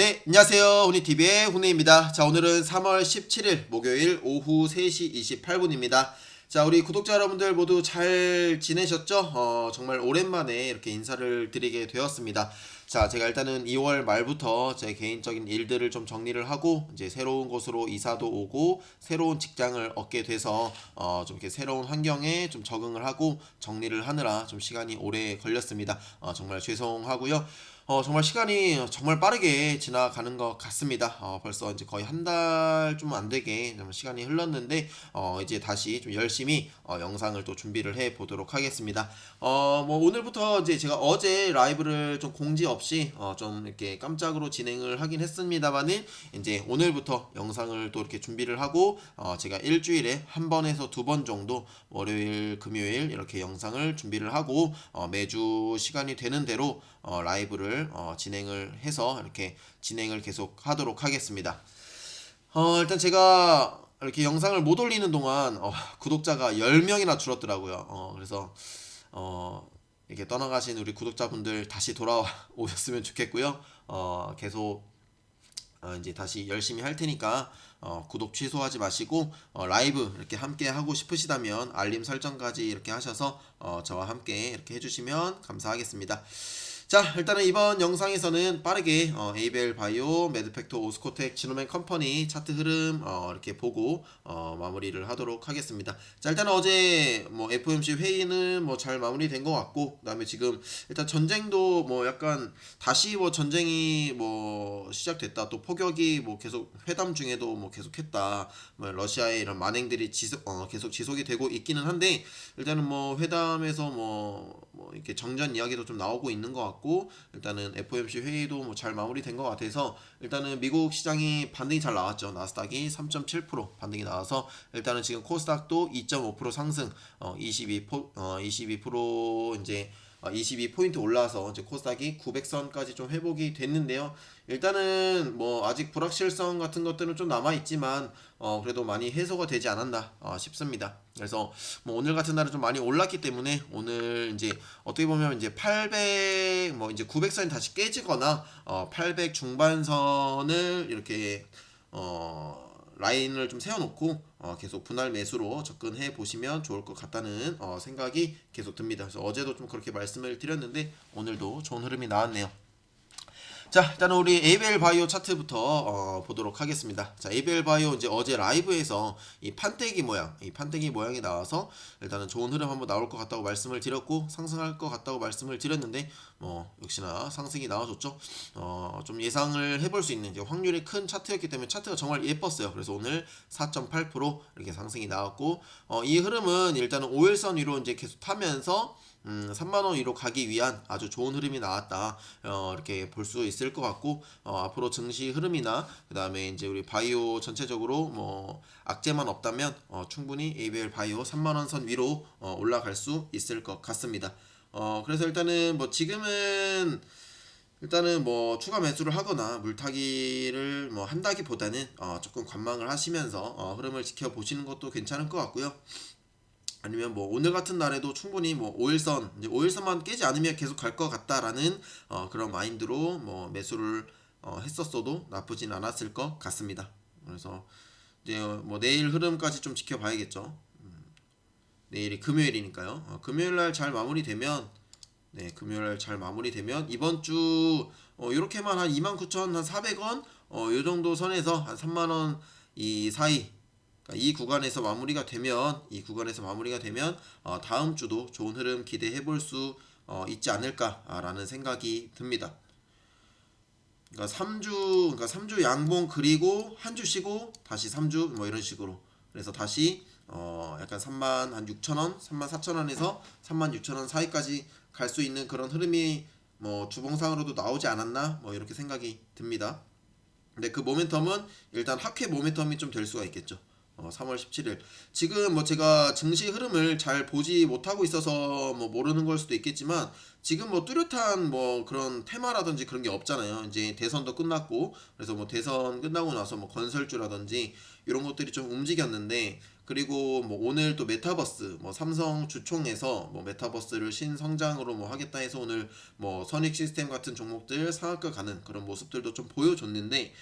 네, 안녕하세요. 훈이TV의 훈이입니다. 자, 오늘은 3월 17일 목요일 오후 3시 28분입니다. 자, 우리 구독자 여러분들 모두 잘 지내셨죠? 어, 정말 오랜만에 이렇게 인사를 드리게 되었습니다. 자, 제가 일단은 2월 말부터 제 개인적인 일들을 좀 정리를 하고 이제 새로운 곳으로 이사도 오고 새로운 직장을 얻게 돼서 어, 좀 이렇게 새로운 환경에 좀 적응을 하고 정리를 하느라 좀 시간이 오래 걸렸습니다. 어, 정말 죄송하고요. 어, 정말 시간이 정말 빠르게 지나가는 것 같습니다. 어, 벌써 이제 거의 한 달 좀 안 되게 좀 시간이 흘렀는데, 어, 이제 다시 좀 열심히 어, 영상을 또 준비를 해 보도록 하겠습니다. 어, 뭐 오늘부터 이제 제가 어제 라이브를 좀 공지 없이 어, 좀 이렇게 깜짝으로 진행을 하긴 했습니다만은 이제 오늘부터 영상을 또 이렇게 준비를 하고 어, 제가 일주일에 한 번에서 두 번 정도 월요일, 금요일 이렇게 영상을 준비를 하고 어, 매주 시간이 되는 대로 어, 라이브를 어, 진행을 해서 이렇게 진행을 계속 하도록 하겠습니다. 어, 일단 제가 이렇게 영상을 못 올리는 동안 어, 구독자가 10명이나 줄었더라고요. 어, 그래서 어, 이렇게 떠나가신 우리 구독자분들 다시 돌아오셨으면 좋겠고요. 어, 계속 어, 이제 다시 열심히 할 테니까 어, 구독 취소하지 마시고 어, 라이브 이렇게 함께 하고 싶으시다면 알림 설정까지 이렇게 하셔서 어, 저와 함께 이렇게 해주시면 감사하겠습니다. 자 일단은 이번 영상에서는 빠르게 어, 에이벨 바이오, 매드팩토, 오스코텍, 지노맨 컴퍼니 차트 흐름 어, 이렇게 보고 어, 마무리를 하도록 하겠습니다. 자 일단은 어제 뭐 FOMC 회의는 뭐 잘 마무리된 것 같고 그다음에 지금 일단 전쟁도 뭐 약간 다시 뭐 전쟁이 뭐 시작됐다 또 폭격이 뭐 계속 회담 중에도 뭐 계속했다 뭐 러시아의 이런 만행들이 지속 어, 계속 지속이 되고 있기는 한데 일단은 뭐 회담에서 뭐, 뭐 이렇게 정전 이야기도 좀 나오고 있는 것 같고 일단은 FOMC 회의도 뭐 잘 마무리된 것 같아서 일단은 미국 시장이 반등이 잘 나왔죠. 나스닥이 3.7% 반등이 나와서 일단은 지금 코스닥도 2.5% 상승 어, 22% 어, 22% 이제 22포인트 올라와서 이제 코스닥이 900선까지 좀 회복이 됐는데요. 일단은 뭐 아직 불확실성 같은 것들은 좀 남아 있지만 어 그래도 많이 해소가 되지 않았나 어 싶습니다. 그래서 뭐 오늘 같은 날은 좀 많이 올랐기 때문에 오늘 이제 어떻게 보면 이제 800 뭐 이제 900선이 다시 깨지거나 어 800 중반선을 이렇게 어 라인을 좀 세워놓고 어, 계속 분할 매수로 접근해 보시면 좋을 것 같다는 어, 생각이 계속 듭니다. 그래서 어제도 좀 그렇게 말씀을 드렸는데 오늘도 좋은 흐름이 나왔네요. 자, 일단은 우리 에이벨 바이오 차트부터 어, 보도록 하겠습니다. 자, 에이벨 바이오 이제 어제 라이브에서 이 판때기 모양, 이 판때기 모양이 나와서 일단은 좋은 흐름 한번 나올 것 같다고 말씀을 드렸고 상승할 것 같다고 말씀을 드렸는데 뭐 역시나 상승이 나와줬죠. 어, 좀 예상을 해볼 수 있는 이제 확률이 큰 차트였기 때문에 차트가 정말 예뻤어요. 그래서 오늘 4.8% 이렇게 상승이 나왔고 어, 이 흐름은 일단은 5일선 위로 이제 계속 타면서 음, 3만원 위로 가기 위한 아주 좋은 흐름이 나왔다. 어, 이렇게 볼 수 있을 것 같고, 어, 앞으로 증시 흐름이나, 그 다음에 이제 우리 바이오 전체적으로 뭐, 악재만 없다면, 어, 충분히 ABL 바이오 3만원 선 위로, 어, 올라갈 수 있을 것 같습니다. 어, 그래서 일단은 뭐, 지금은, 일단은 뭐 추가 매수를 하거나 물타기를 뭐 한다기보다는 어 조금 관망을 하시면서 어 흐름을 지켜보시는 것도 괜찮을 것 같고요. 아니면 뭐 오늘 같은 날에도 충분히 뭐 5일선 이제 5일선만 깨지 않으면 계속 갈 것 같다라는 어 그런 마인드로 뭐 매수를 어 했었어도 나쁘진 않았을 것 같습니다. 그래서 이제 뭐 내일 흐름까지 좀 지켜봐야겠죠. 음, 내일이 금요일이니까요. 어 금요일 날 잘 마무리되면 네, 금요일 날 잘 마무리되면 이번 주 어, 이렇게만 한 29,400원 어, 요 정도 선에서 한 3만 원 이 사이 이 구간에서 마무리가 되면 이 구간에서 마무리가 되면 어, 다음 주도 좋은 흐름 기대해 볼수 어, 있지 않을까라는 생각이 듭니다. 그러니까 3주 그러니까 3주 양봉 그리고 한 주 쉬고 다시 3주 뭐 이런 식으로 그래서 다시 어 약간 3만 한 6천 원, 3만 4천 원에서 3만 6천 원 사이까지 갈 수 있는 그런 흐름이 뭐 주봉상으로도 나오지 않았나 뭐 이렇게 생각이 듭니다. 근데 그 모멘텀은 일단 학회 모멘텀이 좀 될 수가 있겠죠. 어, 3월 17일. 지금 뭐 제가 증시 흐름을 잘 보지 못하고 있어서 뭐 모르는 걸 수도 있겠지만 지금 뭐 뚜렷한 뭐 그런 테마라든지 그런 게 없잖아요. 이제 대선도 끝났고 그래서 뭐 대선 끝나고 나서 뭐 건설주라든지 이런 것들이 좀 움직였는데 그리고 뭐 오늘 또 메타버스 뭐 삼성 주총에서 뭐 메타버스를 신성장으로 뭐 하겠다 해서 오늘 뭐 선익 시스템 같은 종목들 상한가 가는 그런 모습들도 좀 보여줬는데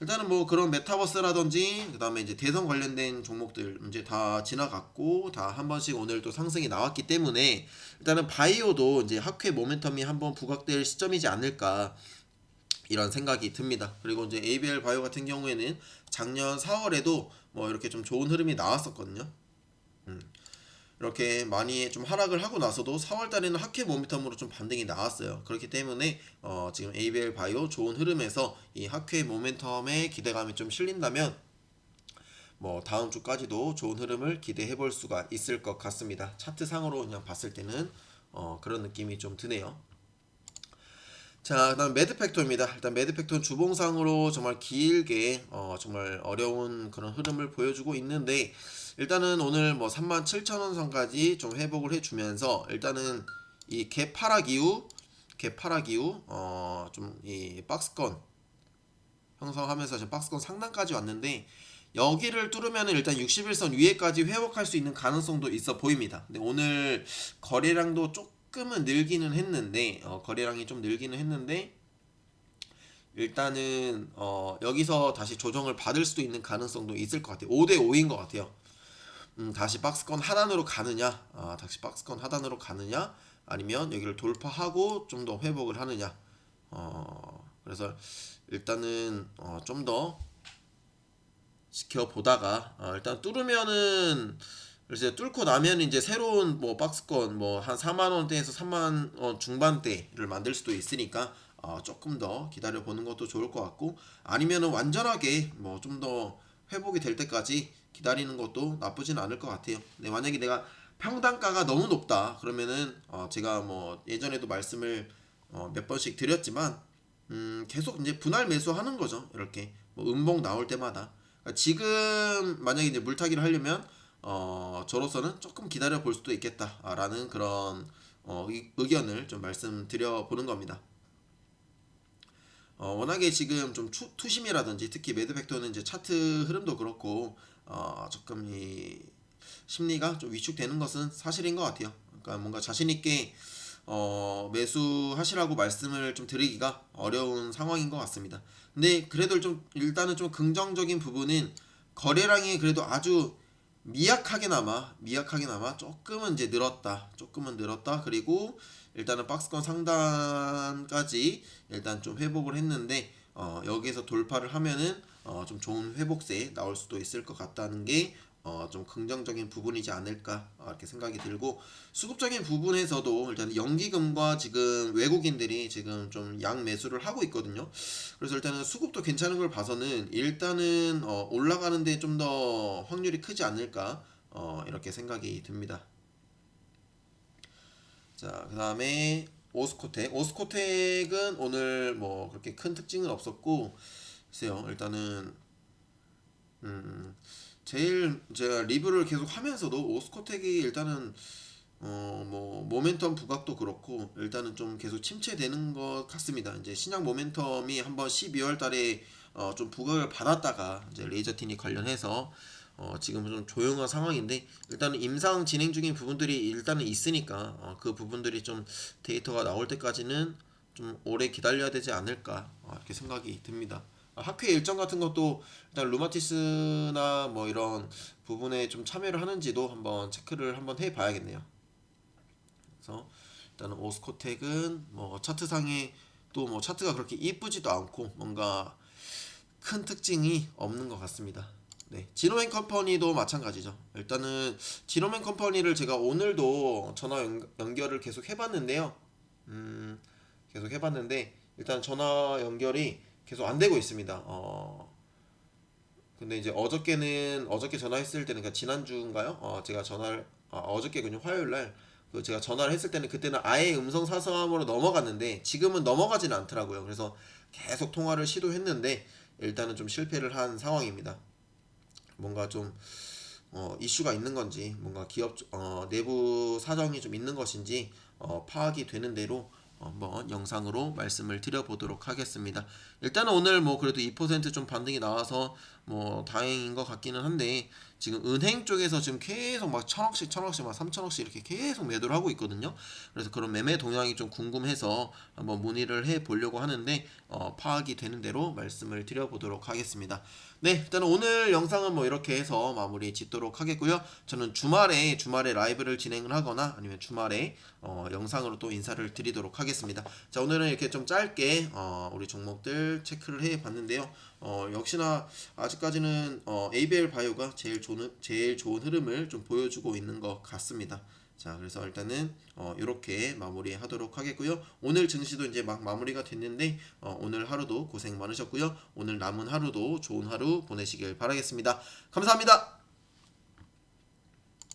일단은 뭐 그런 메타버스라든지 그다음에 이제 대선 관련된 종목들 이제 다 지나갔고 다 한 번씩 오늘 또 상승이 나왔기 때문에 일단은 바이오도 이제 학회 모멘텀이 한번 부각될 시점이지 않을까 이런 생각이 듭니다. 그리고 이제 ABL 바이오 같은 경우에는 작년 4월에도 뭐 이렇게 좀 좋은 흐름이 나왔었거든요. 음. 이렇게 많이 좀 하락을 하고 나서도 4월 달에는 학회 모멘텀으로 좀 반등이 나왔어요. 그렇기 때문에 어 지금 ABL 바이오 좋은 흐름에서 이 학회 모멘텀에 기대감이 좀 실린다면 뭐 다음 주까지도 좋은 흐름을 기대해 볼 수가 있을 것 같습니다. 차트 상으로 그냥 봤을 때는 어 그런 느낌이 좀 드네요. 자, 그다음 매드팩토입니다. 일단 매드팩토는 주봉상으로 정말 길게 어, 정말 어려운 그런 흐름을 보여주고 있는데 일단은 오늘 뭐 37,000원 선까지 좀 회복을 해주면서 일단은 이 개파락 이후 개파락 이후 어 좀 이 박스권 형성하면서 지금 박스권 상단까지 왔는데 여기를 뚫으면 일단 61선 위에까지 회복할 수 있는 가능성도 있어 보입니다. 근데 오늘 거래량도 조금 은 늘기는 했는데 어, 거래량이 좀 늘기는 했는데 일단은 어, 여기서 다시 조정을 받을 수도 있는 가능성도 있을 것 같아요. 5대 5인 것 같아요. 음, 다시 박스권 하단으로 가느냐, 아, 다시 박스권 하단으로 가느냐, 아니면 여기를 돌파하고 좀 더 회복을 하느냐. 어, 그래서 일단은 어, 좀더 지켜보다가 어, 일단 뚫으면은 그래서 뚫고 나면 이제 새로운 뭐 박스권 뭐 한 4만 원대에서 3만 원 중반대를 만들 수도 있으니까 어, 조금 더 기다려 보는 것도 좋을 것 같고 아니면은 완전하게 뭐 좀 더 회복이 될 때까지 기다리는 것도 나쁘진 않을 것 같아요. 네, 만약에 내가 평단가가 너무 높다 그러면은 어, 제가 뭐 예전에도 말씀을 어, 몇 번씩 드렸지만 음, 계속 이제 분할 매수하는 거죠. 이렇게 뭐 음봉 나올 때마다 그러니까 지금 만약에 이제 물타기를 하려면 어, 저로서는 조금 기다려 볼 수도 있겠다라는 그런 어, 의- 의견을 좀 말씀드려 보는 겁니다. 어, 워낙에 지금 좀 추, 투심이라든지 특히 매드팩터는 이제 차트 흐름도 그렇고 어, 조금 이 심리가 좀 위축되는 것은 사실인 것 같아요. 그러니까 뭔가 자신 있게 어, 매수하시라고 말씀을 좀 드리기가 어려운 상황인 것 같습니다. 근데 그래도 좀 일단은 좀 긍정적인 부분은 거래량이 그래도 아주 미약하게나마 미약하게나마 조금은 이제 늘었다. 조금은 늘었다. 그리고 일단은 박스권 상단까지 일단 좀 회복을 했는데 어, 여기에서 돌파를 하면은 어, 좀 좋은 회복세 나올 수도 있을 것 같다는 게 어, 좀 긍정적인 부분이지 않을까 어, 이렇게 생각이 들고 수급적인 부분에서도 일단 연기금과 지금 외국인들이 지금 좀 양 매수를 하고 있거든요. 그래서 일단은 수급도 괜찮은 걸 봐서는 일단은 어, 올라가는데 좀 더 확률이 크지 않을까 어, 이렇게 생각이 듭니다. 자, 그 다음에 오스코텍. 오스코텍은 오늘 뭐 그렇게 큰 특징은 없었고, 글쎄요, 일단은, 음, 제일 제가 리뷰를 계속 하면서도 오스코텍이 일단은, 어, 뭐, 모멘텀 부각도 그렇고, 일단은 좀 계속 침체되는 것 같습니다. 이제 신약 모멘텀이 한번 12월 달에 어, 좀 부각을 받았다가, 이제 레이저티니 관련해서, 어, 지금 좀 조용한 상황인데 일단은 임상 진행 중인 부분들이 일단은 있으니까 어, 그 부분들이 좀 데이터가 나올 때까지는 좀 오래 기다려야 되지 않을까 어, 이렇게 생각이 듭니다. 아, 학회 일정 같은 것도 일단 루마티스나 뭐 이런 부분에 좀 참여를 하는지도 한번 체크를 한번 해 봐야겠네요. 그래서 일단은 오스코텍은 뭐 차트상에 또 뭐 차트가 그렇게 이쁘지도 않고 뭔가 큰 특징이 없는 것 같습니다. 네, 지노맨 컴퍼니도 마찬가지죠. 일단은 지노맨 컴퍼니를 제가 오늘도 전화 연, 연결을 계속 해봤는데요. 음, 계속 해봤는데 일단 전화 연결이 계속 안 되고 있습니다. 어, 근데 이제 어저께는 어저께 전화했을 때는 그러니까 지난주인가요? 어, 제가 전화를 아, 어저께군요. 화요일 날. 그 제가 전화를 했을 때는 그때는 아예 음성 사서함으로 넘어갔는데 지금은 넘어가지는 않더라고요. 그래서 계속 통화를 시도했는데 일단은 좀 실패를 한 상황입니다. 뭔가 좀 어, 이슈가 있는 건지 뭔가 기업 어, 내부 사정이 좀 있는 것인지 어, 파악이 되는 대로 한번 영상으로 말씀을 드려보도록 하겠습니다. 일단은 오늘 뭐 그래도 2%좀 반등이 나와서 뭐 다행인 것 같기는 한데 지금 은행 쪽에서 지금 계속 막 천억씩 천억씩 막 삼천억씩 이렇게 계속 매도를 하고 있거든요. 그래서 그런 매매 동향이 좀 궁금해서 한번 문의를 해 보려고 하는데 어, 파악이 되는 대로 말씀을 드려보도록 하겠습니다. 네, 일단 오늘 영상은 뭐 이렇게 해서 마무리 짓도록 하겠고요. 저는 주말에 주말에 라이브를 진행을 하거나 아니면 주말에 어, 영상으로 또 인사를 드리도록 하겠습니다. 자, 오늘은 이렇게 좀 짧게 어, 우리 종목들 체크를 해 봤는데요. 어, 역시나 아직까지는 어, ABL 바이오가 제일 좋은 제일 좋은 흐름을 좀 보여주고 있는 것 같습니다. 자, 그래서 일단은 어, 이렇게 마무리하도록 하겠고요. 오늘 증시도 이제 막 마무리가 됐는데 어, 오늘 하루도 고생 많으셨고요. 오늘 남은 하루도 좋은 하루 보내시길 바라겠습니다. 감사합니다.